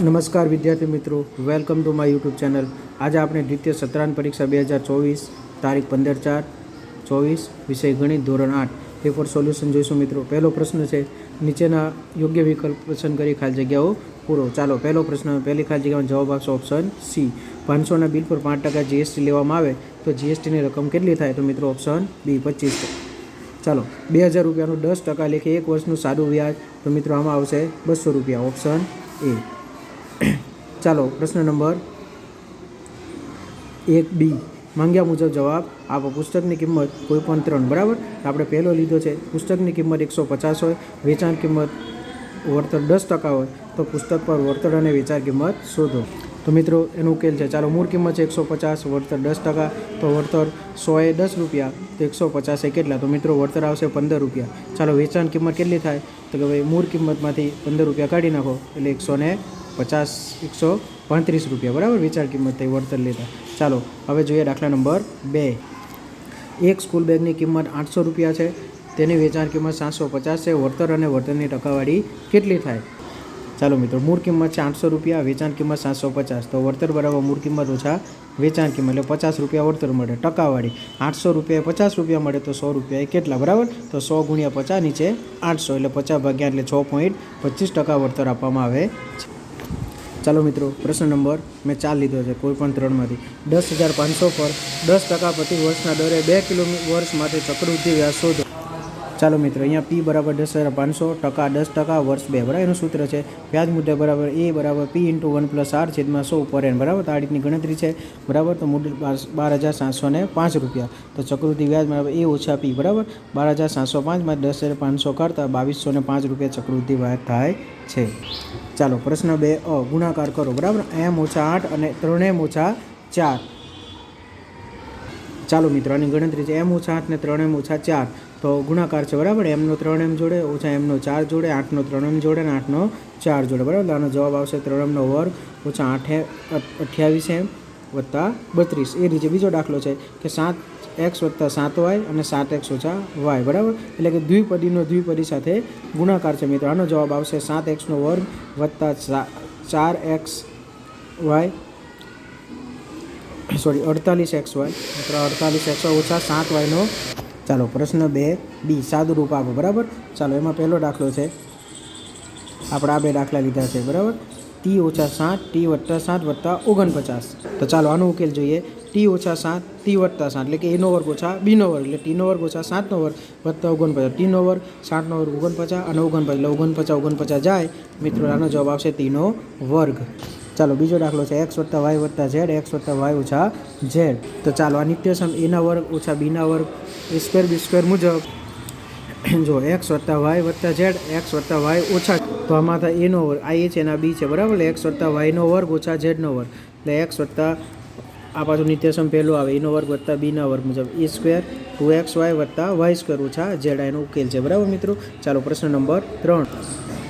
નમસ્કાર વિદ્યાર્થી મિત્રો. Welcome to my YouTube channel આજે આપણે દ્વિતીય સત્રાંત પરીક્ષા બે હજાર ચોવીસ, તારીખ પંદર ચાર, ચોવીસ, વિષય ગણિત ધોરણ આઠ. પેપર સોલ્યુશન જોઈશું મિત્રો. પહેલો પ્રશ્ન છે, નીચેના યોગ્ય વિકલ્પ પસંદ કરી ખાલી જગ્યાઓ પૂરો. ચાલો, પહેલો પ્રશ્ન, પહેલી ખાલી જગ્યામાં જવાબ આપશો ઓપ્શન સી પાંચસોના બિલ પર પાંચ ટકા જીએસટી લેવામાં આવે તો જીએસટીની રકમ કેટલી થાય? તો મિત્રો ઓપ્શન બી પચીસ ચાલો, બે હજાર રૂપિયાનું દસ ટકા લેખે એક વર્ષનું સારું વ્યાજ તો મિત્રો આમાં આવશે બસો રૂપિયા. ઓપ્શન એ ચાલો, પ્રશ્ન નંબર એક બી. માંગ્યા મુજબ જવાબ, આપો. પુસ્તકની કિંમત કોઈ પણ ત્રણ, બરાબર? આપણે પહેલો લીધો છે. પુસ્તકની કિંમત એકસો પચાસ હોય, વેચાણ કિંમત વળતર દસ ટકા હોય, તો પુસ્તક પર વળતર અને વેચાણ કિંમત શોધો. તો મિત્રો, એનો ઉકેલ છે. ચાલો, મૂળ કિંમત છે એકસો પચાસ, વળતર દસ ટકા, તો વળતર સોએ દસ રૂપિયા, તો એકસો પચાસે કેટલા? તો મિત્રો, વળતર આવશે પંદર રૂપિયા. ચાલો, વેચાણ કિંમત કેટલી થાય? તો કે ભાઈ, મૂળ કિંમતમાંથી પંદર રૂપિયા કાઢી નાખો, એટલે એકસો પચાસ એકસો પાંત્રીસ રૂપિયા. બરાબર? વેચાણ કિંમત થઈ, વળતર લીધા ચાલો, હવે જોઈએ દાખલા નંબર બે. એક સ્કૂલ બેગની કિંમત આઠસો રૂપિયા છે. તેની વેચાણ કિંમત સાતસો પચાસ છે. વળતર અને વળતરની ટકાવારી કેટલી થાય? ચાલો મિત્રો, મૂળ કિંમત છે આઠસો રૂપિયા, વેચાણ કિંમત સાતસો પચાસ. તો વળતર બરાબર મૂળ કિંમત ઓછા વેચાણ કિંમત, એટલે પચાસ રૂપિયા વળતર મળે. ટકાવાળી આઠસો રૂપિયા પચાસ રૂપિયા મળે તો સો રૂપિયા કેટલા? બરાબર? તો સો ગુણ્યા પચાસ નીચે આઠસો, એટલે પચાસ ભાગ્યા એટલે છ પોઈન્ટ પચીસ ટકા વળતર આપવામાં આવે છે. ચાલો મિત્રો, પ્રશ્ન નંબર મેં ચાર લીધો છે, કોઈ પણ ત્રણમાંથી. દસ હજાર પાંચસો પર દસ ટકા પ્રતિ વર્ષના દરે બે કિલો વર્ષ માટે ચક્રવૃદ્ધિ વ્યાજ શોધો. ચાલો મિત્રો, અહીંયા પી બરાબર દસ હજાર પાંચસો ટકા દસ ટકા વર્ષ બે, બરાબર? એનું સૂત્ર છે, વ્યાજ મુદ્દે બરાબર એ બરાબર P into one plus R છેદમાં સો ઉપર એન બરાબર? તો આ રીતની ગણતરી છે, બરાબર? તો મુદ્દે બાર હજાર સાતસો ને પાંચ રૂપિયા. તો ચક્રવૃદ્ધિ વ્યાજ બરાબર એ ઓછા પી બરાબર? બાર હજાર સાતસો પાંચમાં દસ હજાર પાંચસો કરતાં બાવીસો ને પાંચ રૂપિયા ચક્રવૃદ્ધિ વ્યાજ થાય છે. ચાલો, પ્રશ્ન બે, અ, ગુણાકાર કરો, બરાબર? એમ ઓછા આઠ અને ત્રણેમ ઓછા ચાર. ચાલો મિત્રો, આની ગણતરી છે, એમ ઓછા આઠ ને ત્રણ એમ ઓછા ચાર. તો ગુણાકાર છે, બરાબર? એમનો ત્રણ એમ જોડે, ઓછા એમનો ચાર જોડે, આઠનો ત્રણ એમ જોડે, અને આઠનો ચાર જોડે, બરાબર? આનો જવાબ આવશે ત્રણ એમનો વર્ગ ઓછા આઠે અઠ્યાવીસ એમ વત્તા બત્રીસ. એ રીતે બીજો દાખલો છે કે સાત એક્સ વત્તા સાત વાય અને સાત એક્સ ઓછા વાય, બરાબર? એટલે કે દ્વિપદીનો દ્વિપદી સાથે ગુણાકાર છે, મિત્રો. આનો જવાબ આવશે સાત એક્સનો વર્ગ વત્તા ચાર એક્સ વાય, સોરી, અડતાલીસ એક્સ વાય. મિત્રો, અડતાલીસ એક્સ ઓછા સાત વાયનો ચાલો પ્રશ્ન બે, બી, સાદુરૂપ આપો, બરાબર? ચાલો, એમાં પહેલો દાખલો છે. આપણે આ બે દાખલા લીધા છે, બરાબર? ટી ઓછા સાત ટી વત્તા સાત વત્તા ઓગણપચાસ. તો ચાલો, આનો ઉકેલ જોઈએ. ટી ઓછા સાત ટી વત્તા સાત, એટલે કે એનો વર્ગ ઓછા બીનો વર્ગ, એટલે ટીનો વર્ગ ઓછા સાતનો વર્ગ વત્તા ઓગણપચાસ. ટીનો વર્ગ સાતનો વર્ગ ઓગણપચાસ અને ઓગણપચાસ, એટલે ઓગણપચાસ ઓગણપચાસ જાય. મિત્રો, આનો જવાબ આવશે ટીનો વર્ગ. ચાલો, બીજો દાખલો છે. એક્સ વત્તા વાય વત્તા ઝેડ એક્સ વત્તા વાય ઓછા ઝેડ તો ચાલો, આ નિત્યસમ એના વર્ગ ઓછા બીના વર્ગ એ સ્ક્વેર બી સ્ક્વેર મુજબ જો એક્સ વત્તા વાય વત્તા ઝેડ એક્સ વત્તા વાય ઓછા તો આમાં થાય એનો વર્ગ, આ એ છે એના બી છે, બરાબર? એટલે એક્સ વત્તા વાયનો વર્ગ ઓછા ઝેડનો વર્ગ. એટલે એક્સ વત્તા, આ પાછું નિત્યસમ પહેલું આવે. એનો વર્ગ વત્તા બીના વર્ગ મુજબ A square two X Y વત્તા વાય સ્ક્વેર ઓછા ઝેડ એનો ઉકેલ છે. બરાબર મિત્રો? ચાલો, પ્રશ્ન નંબર ત્રણ.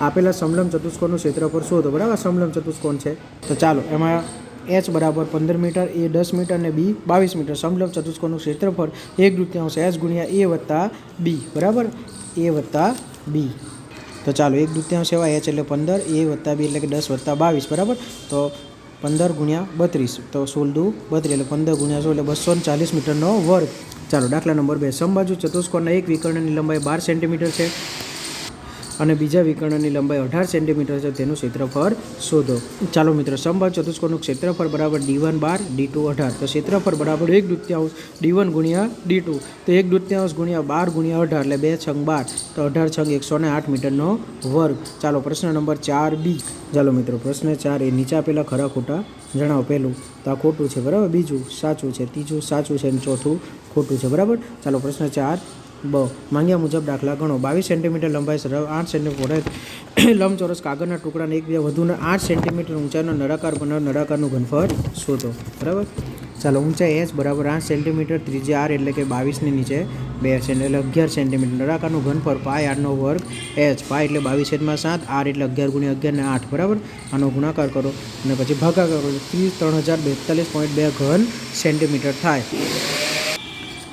આપેલા સમલમ ચતુષ્કોણનું ક્ષેત્રફળ શોધો બરાબર? સમલમ ચતુષ્કોણ છે. તો ચાલો, એમાં એચ બરાબર પંદર મીટર, એ દસ મીટર અને બી બાવીસ મીટર. સમલમ ચતુષ્કોણનું ક્ષેત્રફળ એક દૃત્યાંશ એચ ગુણ્યા એ વત્તા બી બરાબર? એ વત્તા બી તો ચાલો, એક દૃત્યાંશ એવા એચ એટલે પંદર એ વત્તા બી એટલે કે દસ વત્તા બાવીસ. બરાબર? તો પંદર ગુણ્યા બત્રીસ. તો સોળ દુ બત્રીસ એટલે પંદર ગુણ્યા સોળ એટલે બસો ચાલીસ મીટરનો વર્ગ. ચાલો, દાખલા નંબર બે. સમબાજુ ચતુષ્કોણના એક વિકર્ણની લંબાઈ બાર સેન્ટીમીટર છે. અને બીજા વિકર્ણની લંબાઈ અઢાર સેન્ટીમીટર છે, તેનું ક્ષેત્રફળ શોધો. ચાલો મિત્રો સમબાજુ ચતુષ્કોણનું ક્ષેત્રફળ બરાબર ડી વન બાર, ડી ટુ અઢાર. તો ક્ષેત્રફળ બરાબર એક દૃત્યાંશ ડી વન ગુણ્યા ડી ટુ. તો એક દૃત્યાંશ ગુણ્યા બાર ગુણ્યા અઢાર, એટલે બે છંગ બાર. તો અઢાર છંગ એકસો ને આઠ મીટરનો વર્ગ. ચાલો, પ્રશ્ન નંબર ચાર બી. ચાલો મિત્રો, પ્રશ્ન ચાર એ નીચે આપેલા ખરા ખોટા જણાવો. પહેલું, તો આ ખોટું છે, બરાબર? બીજું, સાચું છે, ત્રીજું સાચું છે, અને ચોથું ખોટું છે, બરાબર? ચાલો, પ્રશ્ન ચાર બ, માંગ્યા મુજબ દાખલા ગણો. બાવીસ સેન્ટીમીટર લંબાઈ સરળ આઠ સેન્ટીમીટર લંબચોરસ કાગળના ટુકડાને એકબીજા વધુના આઠ સેન્ટીમીટર ઊંચાઈનો નળાકાર બનાવ, નળાકારનું ઘનફળ શોધો. બરાબર? ચાલો, ઊંચાઈ એચ બરાબર આઠ સેન્ટીમીટર ત્રીજી આર એટલે કે બાવીસની નીચે બે સેન્ટ એટલે અગિયાર સેન્ટીમીટર નળાકારનું ઘનફળ પાય આઠનો વર્ગ એચ પાય એટલે બાવીસ એચમાં સાત આર એટલે અગિયાર ગુણ્યા અગિયાર ને આઠ. બરાબર? આનો ગુણાકાર કરો અને પછી ભાગાકાર કરો. ત્રીસ ત્રણ હજાર બેતાલીસ પોઈન્ટ બે ઘન સેન્ટીમીટર થાય.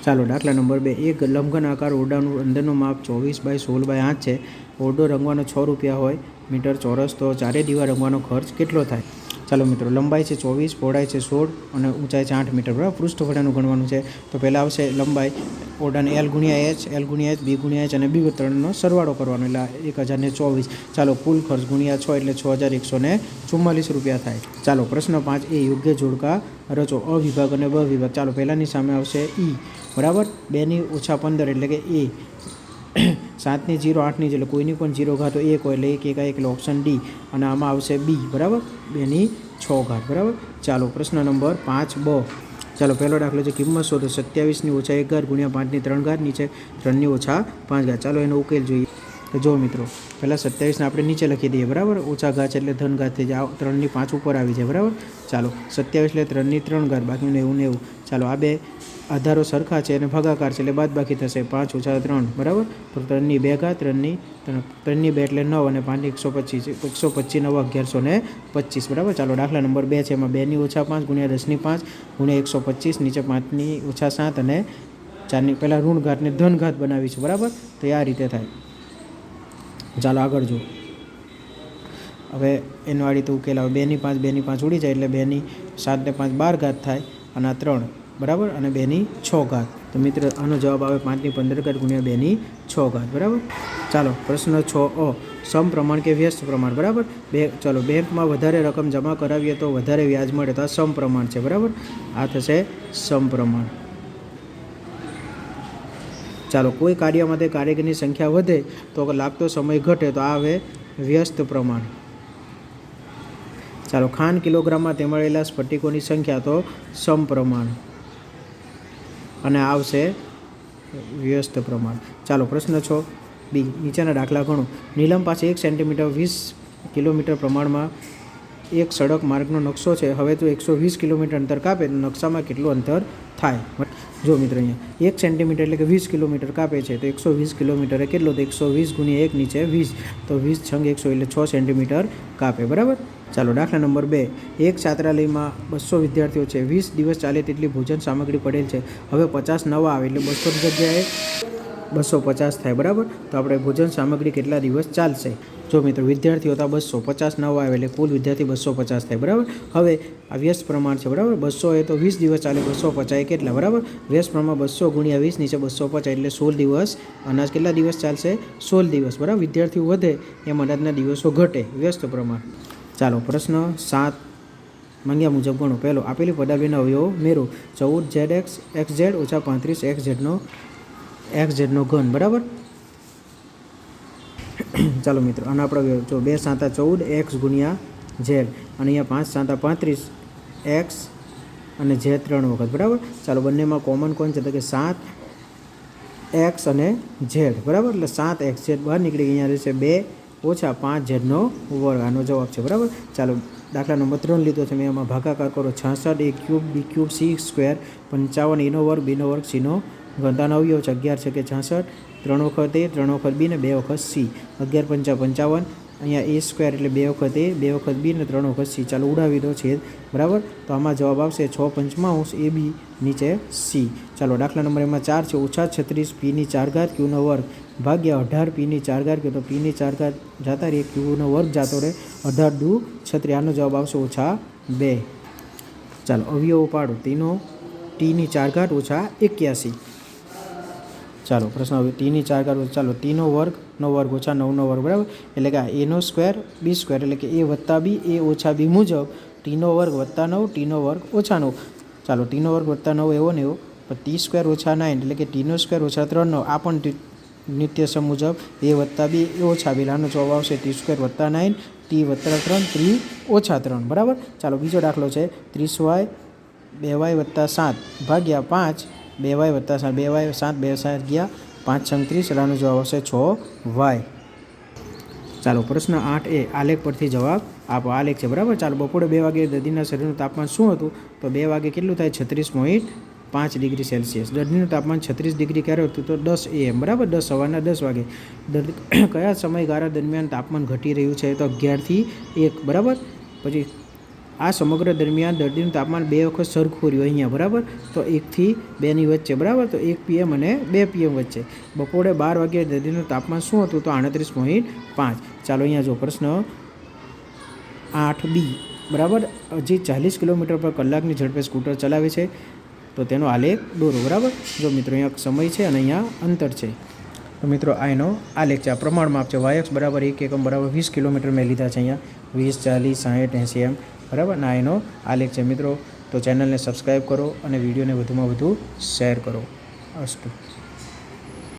ચાલો, દાખલા નંબર બે. એક, લંબઘન આકાર ઓરડાનું અંદરનું માપ ચોવીસ બાય સોળ બાય આઠ છે. ઓરડો રંગવાનો છ રૂપિયા હોય, મીટર ચોરસ તો ચારે દીવા રંગવાનો ખર્ચ કેટલો થાય? ચાલો મિત્રો, લંબાઈ છે ચોવીસ, પહોળાઈ છે સોળ અને ઊંચાઈ છે આઠ મીટર, બરાબર? પૃષ્ઠફળાનું ગણવાનું છે. તો પહેલાં આવશે લંબાઈ, ઓરડાને એલ ગુણ્યા એચ એલ ગુણ્યા એચ બી ગુણ્યા એચ અને બી ત્રણનો સરવાળો કરવાનો, એટલે એક હજારને ચોવીસ. ચાલો, કુલ ખર્ચ ગુણ્યા છ એટલે છ હજાર એકસો ને ચુમ્માલીસ રૂપિયા થાય. ચાલો, પ્રશ્ન પાંચ, એ યોગ્ય જોડકા રચો. અ વિભાગ અને બ વિભાગ ચાલો, પહેલાંની સામે આવશે ઈ, બરાબર? બેની ઓછા પંદર એટલે કે એ. સાતની જીરો, આઠની એટલે કોઈની પણ જીરો ઘાતો એક હોય, એટલે એક એક એટલે ઓપ્શન ડી અને આમાં આવશે બી બરાબર? બેની છ ઘાત, બરાબર? ચાલો, પ્રશ્ન નંબર પાંચ, બ. ચાલો, પહેલો દાખલો છે, કિંમત શોધો. સત્યાવીસની ઓછા એક ઘાત ગુણ્યા પાંચની ત્રણ ઘાત નીચે ત્રણની ઓછા પાંચ ઘાત. ચાલો, એનો ઉકેલ જોઈએ. તો જો મિત્રો, પહેલાં સત્યાવીસને આપણે નીચે લખી દઈએ, બરાબર? ઓછા ઘાત એટલે ધન ઘાત થઈ જાય. ત્રણની પાંચ ઉપર આવી જાય, બરાબર? ચાલો, સત્યાવીસ એટલે ત્રણની ત્રણ ઘાત બાકી નેવું નેવું. ચાલો, આ બે આધારો સરખા છે અને ભાગાકાર છે એટલે બાદ બાકી થશે. પાંચ ઓછા ત્રણ, બરાબર? તો ત્રણની બે ઘાત, ત્રણની ત્રણ, ત્રણની બે એટલે નવ અને પાંચની એકસો પચીસ એકસો પચીસ નવ અગિયારસો ને પચીસ, બરાબર? ચાલો, દાખલા નંબર બે છે, એમાં બેની ઓછા પાંચ ગુણ્યા દસની પાંચ ગુણ્યા એકસો પચીસ, નીચે પાંચની ઓછા સાત અને ચારની, પહેલાં ઋણ ધનઘાત ધન ઘાત બનાવીશું, બરાબર? તો એ આ રીતે થાય. ચાલો આગળ જુઓ. હવે એનવાળી તો ઉકેલ આવે. બેની પાંચ બેની પાંચ ઉડી જાય એટલે બેની સાતને પાંચ બાર ઘાત થાય અને આ ત્રણ. બરાબર? અને બેની છ ઘાત. તો મિત્ર, આનો જવાબ આવે પાંચની પંદર ઘાત ગુણ્યા બેની છ ઘાત. બરાબર? ચાલો, પ્રશ્ન છ અ. સમપ્રમાણ કે વ્યસ્ત પ્રમાણ. બરાબર? બે, ચાલો, બેંકમાં વધારે રકમ જમા કરાવીએ તો વધારે વ્યાજ મળે તો આ સમપ્રમાણ છે. બરાબર? આ થશે સમપ્રમાણ ચાલો, કોઈ કાર્ય માટે કારીગરની સંખ્યા વધે તો લાગતો સમય ઘટે તો આ આવે વ્યસ્ત પ્રમાણ. ચાલો, ખાંડ કિલોગ્રામમાં તેમાડેલા સ્ફટિકોની સંખ્યા તો સમપ્રમાણ. અને આવશે વ્યસ્ત પ્રમાણ. ચાલો, પ્રશ્ન છો. બી, નીચેના દાખલા ગણો. નીલમ પાસે એક સેન્ટીમીટર વીસ કિલોમીટર પ્રમાણમાં એક સડક માર્ગનો નકશો છે. હવે તો એકસો વીસ કિલોમીટર અંતર કાપે તો નકશામાં કેટલું અંતર થાય? જો મિત્રો અહીંયા, એક સેન્ટીમીટર એટલે કે વીસ કિલોમીટર કાપે છે, તો એકસો વીસ કિલોમીટરે કેટલો તો એકસો વીસ ગુણ્યા એક નીચે વીસ, તો વીસ છંગ એકસો એટલે છ સેન્ટીમીટર કાપે, બરાબર? ચાલો, દાખલા નંબર બે. એક છાત્રાલયમાં બસો વિદ્યાર્થીઓ છે, વીસ દિવસ ચાલે તેટલી ભોજન સામગ્રી પડેલ છે. હવે પચાસ નવા આવે એટલે બસો જગ્યાએ બસો પચાસ થાય, બરાબર? તો આપણે ભોજન સામગ્રી કેટલા દિવસ ચાલશે? જો મિત્રો, વિદ્યાર્થીઓ હતા બસો પચાસ નવા આવે એટલે કુલ વિદ્યાર્થી બસો પચાસ થાય, બરાબર? હવે આ વ્યસ્ત પ્રમાણ છે, બરાબર? બસો એ તો વીસ દિવસ ચાલે, બસો પચાસ કેટલા, બરાબર? વ્યસ્ત પ્રમાણ બસો ગુણ્યા વીસ નીચે બસો પચાસ એટલે સોળ દિવસ. અનાજ કેટલા દિવસ ચાલશે? સોળ દિવસ, બરાબર? વિદ્યાર્થીઓ વધે, એમ અનાજના દિવસો ઘટે, વ્યસ્ત પ્રમાણ. ચાલો, પ્રશ્ન સાત માંગ્યા મુજબ ગણો. પહેલો, આપેલી પદાવલીના અવયવો મેરો. ચૌદ ઝેડ એક્સ એક્સ ઝેડ ઓછા પાંત્રીસ, એક્સ ઝેડનો એક્સ ઝેડનો ઘન, બરાબર? ચાલો મિત્રો અને આપણે જો બે સાતા ચૌદ એક્સ ગુણ્યા ઝેડ અને અહીંયા પાંચ સાતા પાંત્રીસ એક્સ અને ઝેડ ત્રણ વખત, બરાબર? ચાલો, બંનેમાં કોમન કોણ છે? તો કે સાત એક્સ અને ઝેડ બરાબર? એટલે સાત એક્સ ઝેડ બહાર નીકળી અહીંયા રહેશે બે ઓછા પાંચ ઝેડનો વર્ગ. આનો જવાબ છે, બરાબર? ચાલો, દાખલા નંબર ત્રણ લીધો છે, મેં એમાં ભાગાકાર કરો. છાસઠ A cube B cube C square પંચાવન એનો વર્ગ બીનો વર્ગ સીનો ગણતાનો અવયવ છે અગિયાર છે કે છાસઠ, ત્રણ વખત એ, ત્રણ વખત બી ને બે વખત સી. અગિયાર પંચા પંચાવન, અહીંયા એ સ્ક્વેર એટલે બે વખત એ, બે વખત બી ને ત્રણ વખત સી. ચાલો ઉડાવી દો છેદ. બરાબર? તો આમાં જવાબ આવશે છ પંચમાંશ એ બી નીચે સી. ચાલો દાખલા નંબર એમાં ચાર છે. ઓછા છત્રીસ પીની ચાર ઘાત ક્યુનો વર્ગ ભાગ્યા અઢાર પીની ચાર ઘાત ક્યુ તો પીની ચાર ઘાત જાતા રહે ક્યુનો વર્ગ જાતો રહે. અઢાર દુ છત્રી. આનો જવાબ આવશે ઓછા બે. ચાલો અવયવો પાડો તેનો ટીની ચાર ઘાટ ઓછા એક્યાસી. ચાલો, પ્રશ્ન ટીની ચાર ઘાત ચાલો ટીનો વર્ગ, નો વર્ગ ઓછા નવનો વર્ગ, બરાબર? એટલે કે આ એનો સ્ક્વેર બી સ્ક્વેર એટલે કે એ વત્તા બી એ ઓછા બી મુજબ ટીનો વર્ગ વત્તા નવ ટીનો વર્ગ ઓછા નવ. ચાલો ટીનો વર્ગ વત્તા નવ એવો ને એવો, પણ ટી સ્ક્વેર ઓછા નાઇન એટલે કે ટીનો સ્ક્વેર ઓછા ત્રણ નવ, આ પણ નિત્યસમ મુજબ એ વત્તા બી એ ઓછા બી આનો જવાબ આવશે ટી સ્ક્વેર વત્તા નાઇન ટી વત્તા ત્રણ ત્રી ઓછા ત્રણ, બરાબર? ચાલો, બીજો દાખલો છે, ત્રીસ વાય બે વાય વત્તા સાત ભાગ્યા પાંચ બે વાય વત્તા સાત, બે વાય સાત, બે સાત ગયા, પાંચ છંત્રીસ રાનો જવાબ આવશે છ વાય. ચાલો, પ્રશ્ન આઠ એ આલેખ પરથી જવાબ આપો. આલેખ છે, બરાબર? ચાલો, બપોરે બે વાગે દર્દીના શરીરનું તાપમાન શું હતું? તો બે વાગે કેટલું થાય? છત્રીસ પોઈન્ટ પાંચ ડિગ્રી સેલ્સિયસ. દર્દીનું તાપમાન છત્રીસ ડિગ્રી ક્યારે હતું? તો દસ એએમ, બરાબર? દસ સવારના દસ વાગે. દર્દી કયા સમયગાળા દરમિયાન તાપમાન ઘટી રહ્યું છે? તો અગિયારથી એક, બરાબર? પછી આ સમગ્ર દરમિયાન દર્દીનું તાપમાન બે વખત સરખું રહ્યું અહીંયા, બરાબર? તો એકથી બેની વચ્ચે, બરાબર? તો એક પીએમ અને બે પીએમ વચ્ચે. બપોરે બાર વાગ્યે દર્દીનું તાપમાન શું હતું? તો આડત્રીસ પોઈન્ટ પાંચ. ચાલો અહીંયા જો પ્રશ્ન આઠ બી, બરાબર? હજી ચાલીસ કિલોમીટર પર કલાકની ઝડપે સ્કૂટર ચલાવે છે, તો તેનો આલેખ દોરો, બરાબર? જો મિત્રો, અહીંયા સમય છે અને અહીંયા અંતર છે. તો મિત્રો આ એનો આલેખ છે. આ પ્રમાણમાં આપશે વાયક્સ બરાબર એક એકમ બરાબર વીસ કિલોમીટર મેં લીધા છે અહીંયા. વીસ, ચાલીસ સાઠ એંસી એમ. બરાબર? ના, એનો આલેખ છે. મિત્રો, તો ચેનલને સબસ્ક્રાઈબ કરો અને વિડીયોને વધુમાં વધુ શેર કરો. અસ્તુ